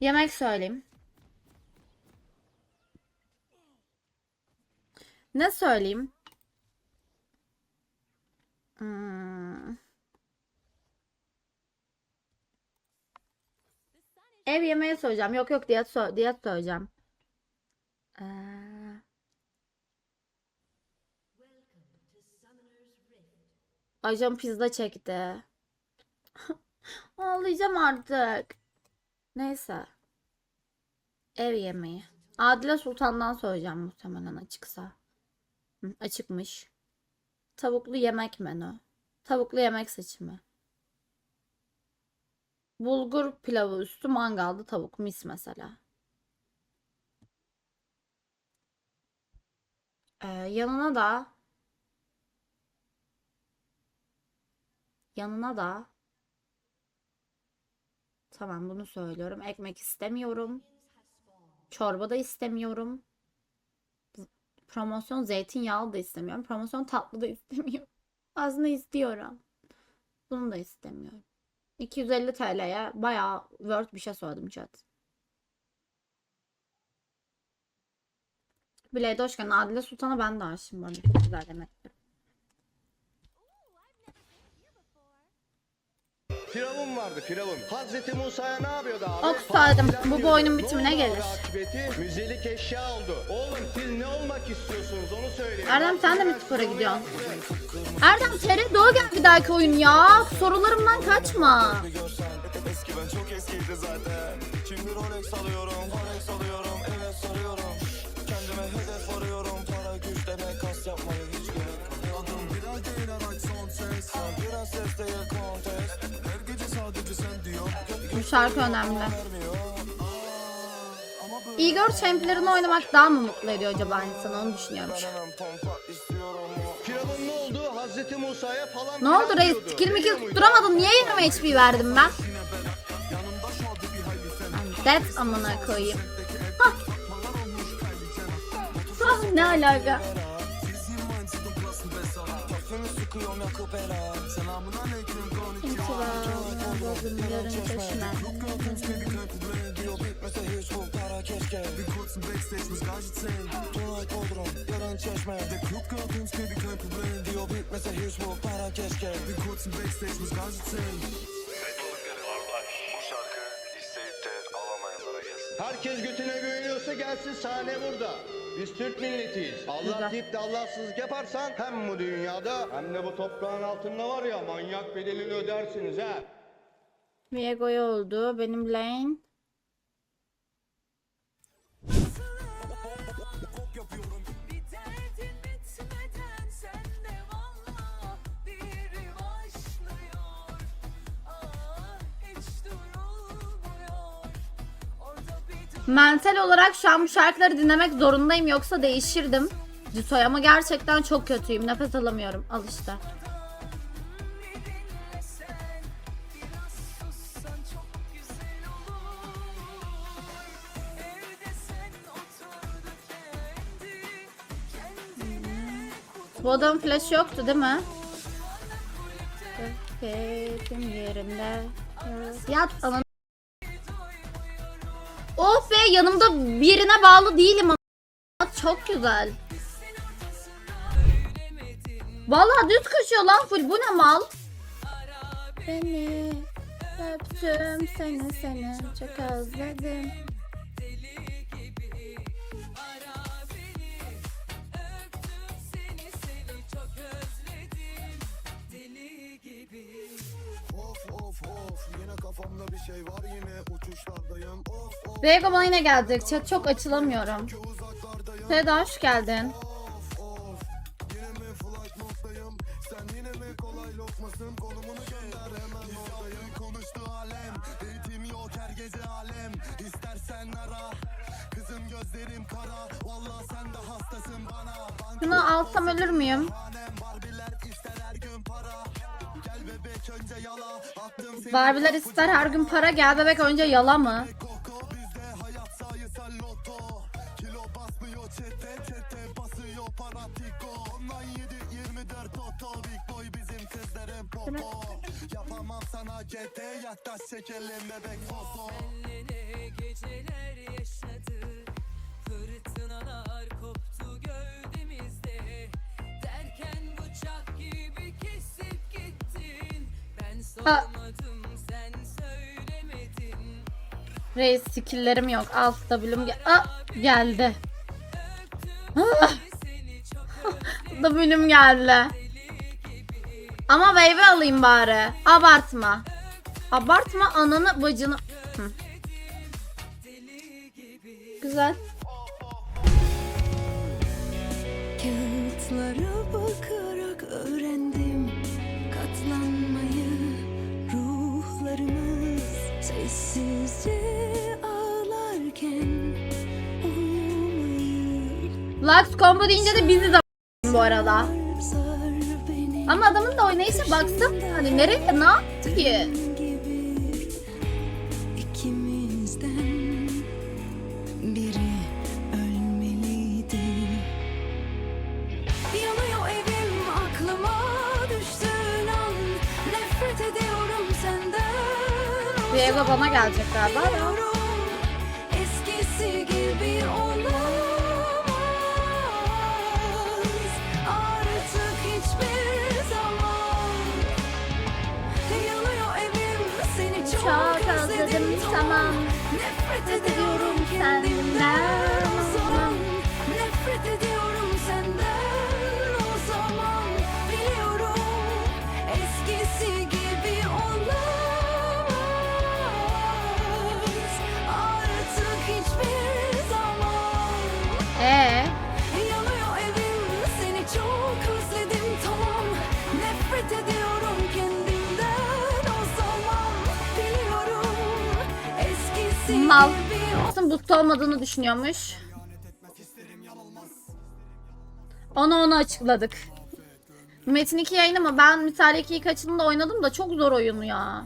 Yemek söyleyeyim. Ne söyleyeyim? Hmm. Ev yemeği söyleyeceğim. Yok yok diyet, sö- diyet söyleyeceğim. Ee... Ajan pizza çekti. Ağlayacağım artık. Neyse. Ev yemeği. Adile Sultan'dan söyleyeceğim muhtemelen açıksa. Açıkmış. Tavuklu yemek menü. Tavuklu yemek seçimi. Bulgur pilavı üstü mangalda tavuk mis mesela. Ee, yanına da yanına da Tamam bunu söylüyorum. Ekmek istemiyorum. Çorba da istemiyorum. Promosyon zeytinyağlı da istemiyorum. Promosyon tatlı da istemiyorum. Aslında istiyorum. Bunu da istemiyorum. 250 TL'ye bayağı worth bir şey söyledim chat. Geldin. Adile Sultan'a ben de aşığım bu. Çok güzel yemektir. Firavun vardı Firavun. Hazreti Musa'ya ne yapıyordu abi? Ok saydım. Falan Bu Ne bitimine gelir. Akıbeti müzelik eşya oldu. Oğlum siz ne olmak istiyorsunuz onu söyleyin. Erdem sen de mi spora gidiyorsun? Erdem TR Doğu gel bir dahaki oyun ya. Sorularımdan kaçma. Eski ben çok eskiydi zaten Şimdi Rolex alıyorum, Rolex alıyorum Evet sarıyorum Kendime hedef arıyorum Para güç demek kas yapmayı hiç gerek Adım biraz değil araç son ses biraz ses değil kontes Bu şarkı önemli. Igor Champ'lerini oynamak daha mı mutlu ediyor acaba insanı onu düşünüyorum. Firavun ne oldu? Reis? diyordu. Skill mi Biliyor kill muydun? tutturamadın? Niye yerime HP verdim ben? Dead amına koyayım. Hah. Ah, ne alaka? Selamun aleyküm Bozum, yarın çeşme. Bitmese hiç bu para keşke Bir kurzen Backstage mit Gage Herkes götüne güveniyorsa gelsin sahne burada. Biz Türk milletiyiz. Allah Güzel. deyip de Allahsızlık yaparsan hem bu dünyada hem de bu toprağın altında var ya manyak bedelini ödersiniz ha. Viego'ya oldu. Benim lane. Mental olarak şu an bu şarkıları dinlemek zorundayım yoksa değişirdim. Citoy ama gerçekten çok kötüyüm. Nefes alamıyorum. Al işte. Bu adamın flash yoktu değil mi? Keyfim yerinde. Yat anan. Yanımda birine bağlı değilim ama. Çok güzel. Vallahi düz koşuyor lan full. Bu ne mal? Beni öptüm seni seni çok özledim. Vega bana yine gelecek. Chat çok açılamıyorum. Seda hoş geldin. Şunu alsam ölür müyüm? Barbiler ister her gün para. Gel bebek önce yala. Attım seni Barbiler ister her gün para gel bebek önce yala mı? Koko bizde hayat sayısal loto. Kilo basmıyor çete çete basıyor para tiko Ondan 7 24 toto Big boy bizim kızların popo. Yapamam sana GT yaklaş çekelim bebek foto. Senle geceler yaşadık Fırtınalar koptu gövdemizde Derken bıçak gibi kesip gittin Ben sormadım sen söylemedin Reis skill'lerim yok. Alt W'm gel Aa, geldi. Ah! W'm geldi. Ama wave alayım bari. Abartma. Abartma ananı bacını. Hı. Güzel. Kağıtlara bakarak öğrendim katlanmayı Ruhlarımız sessizce ağlarken uyumayı Lux combo deyince de bizi de bu arada. Ama adamın da oynayışa baksın. Hani nereye ne yaptı ki? Bir bana gelecek galiba da. Eskisi gibi olamaz artık hiçbir zaman. Yanıyor evim seni çok, Çok özledim, tamam. Nefret ediyorum kendimden Mal. boost olmadığını düşünüyormuş. Onu onu açıkladık. Metin 2 yayın ama ben misal 2'yi kaçında oynadım da çok zor oyunu ya.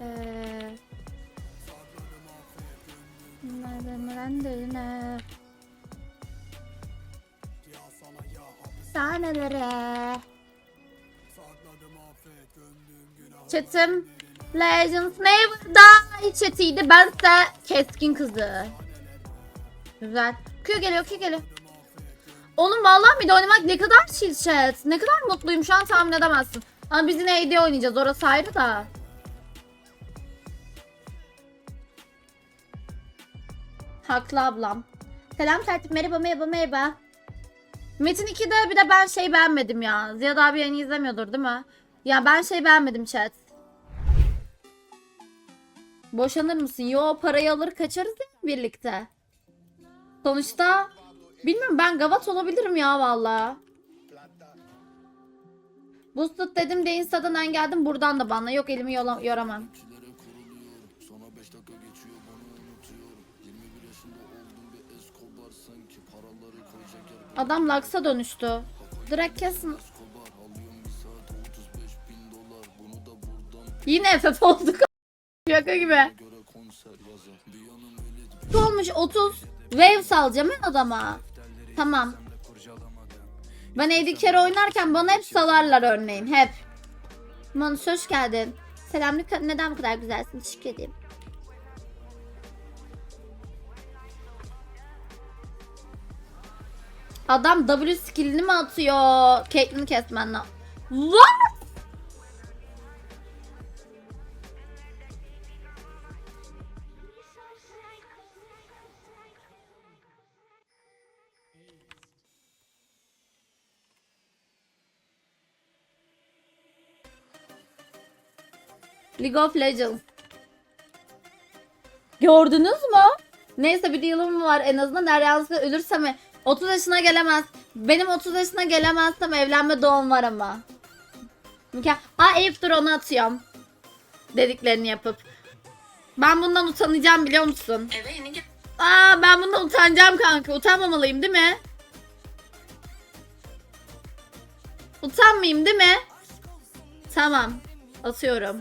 Ee, Sahnelere. Chat'im Legends Never Die chatiydi. Ben de keskin kızı. Güzel. Q geliyor Q geliyor. Oğlum vallahi bir de oynamak ne kadar chill chat. Ne kadar mutluyum şu an tahmin edemezsin. Ama biz yine AD oynayacağız orası ayrı da. Haklı ablam. Selam tertip merhaba merhaba merhaba. Metin 2'de bir de ben şey beğenmedim ya. Ziyad abi yayını izlemiyordur değil mi? Ya ben şey beğenmedim chat. Boşanır mısın? Yo parayı alır kaçarız ya birlikte. Sonuçta bilmiyorum ben gavat olabilirim ya valla. Boosted dedim de Insta'dan engeldim buradan da bana. Yok elimi yola, yoramam. Adam Lux'a dönüştü. Direkt kesin. Yine FF olduk. Şaka gibi. Ne olmuş 30 wave salacağım ben adama. Tamam. Ben Carry oynarken bana hep salarlar örneğin hep. Manus hoş geldin. Selamlık neden bu kadar güzelsin? Teşekkür ederim. Adam W skillini mi atıyor? Caitlyn'i kesmen lazım. League of Legends. Gördünüz mü? Neyse bir yılım var en azından eğer yanlışlıkla ölürsem 30 yaşına gelemez. Benim 30 yaşına gelemezsem evlenme doğum var ama. Mükemmel. Aa Eyüp dur onu atıyorum. Dediklerini yapıp. Ben bundan utanacağım biliyor musun? Aa ben bundan utanacağım kanka. Utanmamalıyım değil mi? Utanmayayım değil mi? Tamam. Atıyorum.